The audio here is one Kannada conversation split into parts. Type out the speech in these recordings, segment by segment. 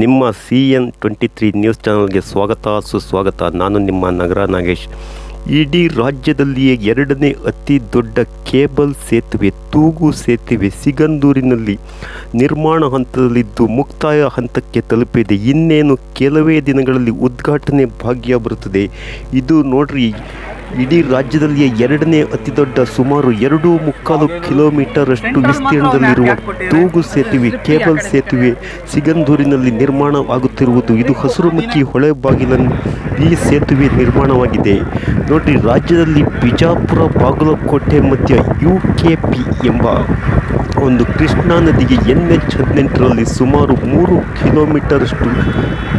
ನಿಮ್ಮ C N twenty three news ಚಾನಲ್ಗೆ ಸ್ವಾಗತ, ಸುಸ್ವಾಗತ. ನಾನು ನಿಮ್ಮ ನಗರ ನಾಗೇಶ್. ಇಡೀ ರಾಜ್ಯದಲ್ಲಿಯೇ ಎರಡನೇ ಅತಿ ದೊಡ್ಡ ಕೇಬಲ್ ಸೇತುವೆ, ತೂಗು ಸೇತುವೆ ಸಿಗಂದೂರಿನಲ್ಲಿ ನಿರ್ಮಾಣ ಹಂತದಲ್ಲಿದ್ದು ಮುಕ್ತಾಯ ಹಂತಕ್ಕೆ ತಲುಪಿದೆ. ಇನ್ನೇನು, ಕೆಲವೇ ದಿನಗಳಲ್ಲಿ ಉದ್ಘಾಟನೆ ಭಾಗ್ಯ ಬರುತ್ತದೆ. ಇದು ನೋಡ್ರಿ ಇಡೀ ರಾಜ್ಯದಲ್ಲಿಯೇ ಎರಡನೇ ಅತಿ ದೊಡ್ಡ ಸುಮಾರು ಎರಡು ಮುಕ್ಕಾಲು ಕಿಲೋಮೀಟರ್ ಅಷ್ಟು ವಿಸ್ತೀರ್ಣದಲ್ಲಿರುವ ತೂಗು ಸೇತುವೆ, ಕೇಬಲ್ ಸೇತುವೆ ಸಿಗಂದೂರಿನಲ್ಲಿ ನಿರ್ಮಾಣವಾಗುತ್ತಿರುವುದು ಇದು ಹಸಿರುಮುಖಿ ಹೊಳೆ ಬಾಗಿಲನ್ನು ಈ ಸೇತುವೆ ನಿರ್ಮಾಣವಾಗಿದೆ. ನೋಡಿ ರಾಜ್ಯದಲ್ಲಿ ಬಿಜಾಪುರ ಬಾಗಲಕೋಟೆ ಮಧ್ಯ ಯು ಕೆ ಪಿ ಎಂಬ ಒಂದು ಕೃಷ್ಣಾ ನದಿಗೆ ಎನ್ ಎಚ್ ಹದಿನೆಂಟರಲ್ಲಿ ಸುಮಾರು ಮೂರು ಕಿಲೋಮೀಟರಷ್ಟು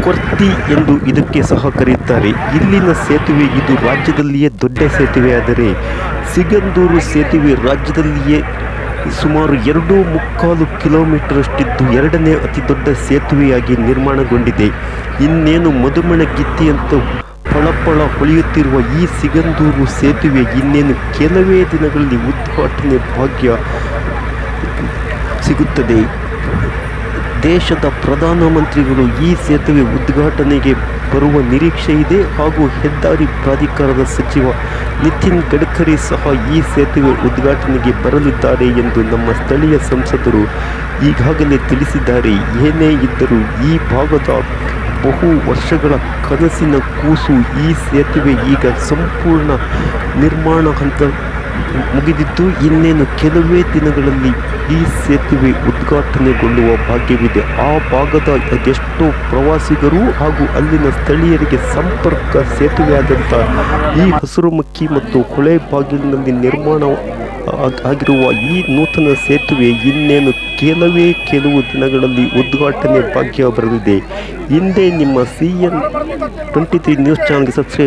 ಕೊರ್ತಿ ಎಂದು ಇದಕ್ಕೆ ಸಹ ಕರೆಯುತ್ತಾರೆ ಇಲ್ಲಿನ ಸೇತುವೆ ಇದು ರಾಜ್ಯದಲ್ಲಿಯೇ ದೊಡ್ಡ ಸೇತುವೆಯಾದರೆ ಸಿಗಂದೂರು ಸೇತುವೆ ರಾಜ್ಯದಲ್ಲಿಯೇ ಸುಮಾರು ಎರಡು ಮುಕ್ಕಾಲು ಕಿಲೋಮೀಟರಷ್ಟಿದ್ದು ಎರಡನೇ ಅತಿ ದೊಡ್ಡ ಸೇತುವೆಯಾಗಿ ನಿರ್ಮಾಣಗೊಂಡಿದೆ. ಇನ್ನೇನು ಮಧುಮಣ ಗಿತ್ತಿಯಂತ ಫಳಫಳ ಹೊಳೆಯುತ್ತಿರುವ ಈ ಸಿಗಂದೂರು ಸೇತುವೆ ಇನ್ನೇನು ಕೆಲವೇ ದಿನಗಳಲ್ಲಿ ಉದ್ಘಾಟನೆ ಭಾಗ್ಯ ಸಿಗುತ್ತದೆ. ದೇಶದ ಪ್ರಧಾನಮಂತ್ರಿಗಳು ಈ ಸೇತುವೆ ಉದ್ಘಾಟನೆಗೆ ಬರುವ ನಿರೀಕ್ಷೆ ಇದೆ ಹಾಗೂ ಹೆದ್ದಾರಿ ಪ್ರಾಧಿಕಾರದ ಸಚಿವ ನಿತಿನ್ ಗಡ್ಕರಿ ಸಹ ಈ ಸೇತುವೆ ಉದ್ಘಾಟನೆಗೆ ಬರಲಿದ್ದಾರೆ ಎಂದು ನಮ್ಮ ಸ್ಥಳೀಯ ಸಂಸದರು ಈಗಾಗಲೇ ತಿಳಿಸಿದ್ದಾರೆ. ಏನೇ ಇದ್ದರೂ ಈ ಭಾಗದ ಬಹು ವರ್ಷಗಳ ಕನಸಿನ ಕೂಸು ಈ ಸೇತುವೆ ಈಗ ಸಂಪೂರ್ಣ ನಿರ್ಮಾಣ ಹಂತ ಮುಗಿದಿದ್ದು ಇನ್ನೇನು ಕೆಲವೇ ದಿನಗಳಲ್ಲಿ ಈ ಸೇತುವೆ ಉದ್ಘಾಟನೆಗೊಳ್ಳುವ ಭಾಗ್ಯವಿದೆ. ಆ ಭಾಗದ ಅದೆಷ್ಟೋ ಪ್ರವಾಸಿಗರು ಹಾಗೂ ಅಲ್ಲಿನ ಸ್ಥಳೀಯರಿಗೆ ಸಂಪರ್ಕ ಸೇತುವೆಯಾದಂಥ ಈ ಹಸಿರುಮಕ್ಕಿ ಮತ್ತು ಹೊಳೆ ಬಾಗಿಲಿನಲ್ಲಿ ನಿರ್ಮಾಣ ಆಗ್- ಆಗಿರುವ ಈ ನೂತನ ಸೇತುವೆ ಇನ್ನೇನು ಕೆಲವೇ ಕೆಲವು ದಿನಗಳಲ್ಲಿ ಉದ್ಘಾಟನೆ ಭಾಗ್ಯ ಬರಲಿದೆ. ಹಿಂದೆ ನಿಮ್ಮ C N twenty three news ಚಾನಲ್ಗೆ ಸಬ್ಸ್ಕ್ರೈಬ್